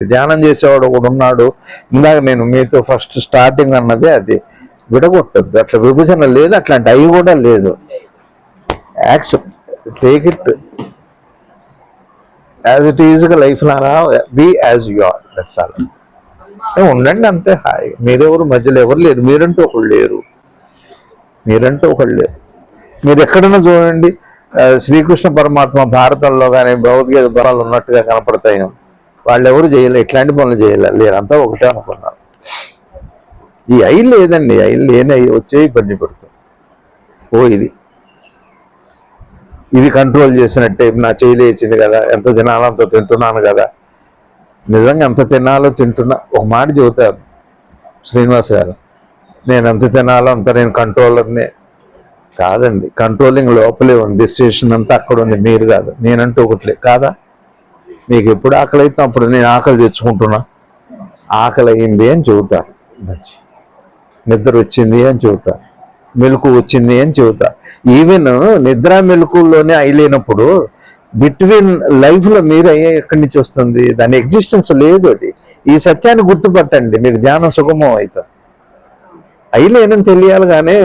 ధ్యానం చేసేవాడు ఒకడు ఉన్నాడు. ఇందాక నేను మీతో ఫస్ట్ స్టార్టింగ్ అన్నదే అది. విడగొట్టద్దు. అట్లా విభజన లేదు అట్లాంటి అవి కూడా లేదు. Accept take it as it ఈజ్గా life లాగా be as you are that's all ఉండండి అంతే హాయ్. మీరెవరు? మధ్యలో ఎవరు లేరు? మీరంటూ ఒకళ్ళు లేరు. మీరంటూ ఒకళ్ళు లేరు. మీరు ఎక్కడన్నా చూడండి శ్రీకృష్ణ పరమాత్మ భారతంలో కానీ భగవద్గీత బలాలు ఉన్నట్టుగా కనపడతాయి. వాళ్ళు ఎవరు చేయలే ఇట్లాంటి పనులు చేయలే లేరు అంతా ఒకటే అనుకున్నారు ఈ ఐ లేదండి ఐ లేని అయి వచ్చే ఇబ్బంది పెడుతుంది. ఓ ఇది. ఇది కంట్రోల్ చేసినట్టే నా చేయలేచింది కదా ఎంత తినాలో అంత తింటున్నాను కదా. నిజంగా ఎంత తినాలో తింటున్నా ఒక మాట చెబుతారు శ్రీనివాస్ గారు నేను ఎంత తినాలో అంత నేను కంట్రోలర్నే కాదండి కంట్రోలింగ్ లోపలే ఉంది డిసిషన్ అంతా అక్కడ ఉంది మీరు కాదు నేనంటూ ఒకట్లే కాదా? మీకు ఎప్పుడు ఆకలి అయితే అప్పుడు నేను ఆకలి తెచ్చుకుంటున్నా. ఆకలి అయింది అని చెబుతారు మంచి. నిద్ర వచ్చింది అని చెబుతారు మెలకు వచ్చింది అని చెబుతారు ఈవెన్ నిద్ర మెలకుల్లోనే అయిలేనప్పుడు బిట్వీన్ లైఫ్లో మీరు అయ్యే ఎక్కడి నుంచి వస్తుంది? దాని ఎగ్జిస్టెన్స్ లేదు అది. ఈ సత్యాన్ని గుర్తుపట్టండి. మీకు ధ్యానం సుగమం అవుతుంది. అయిలేనని తెలియాలి కానీ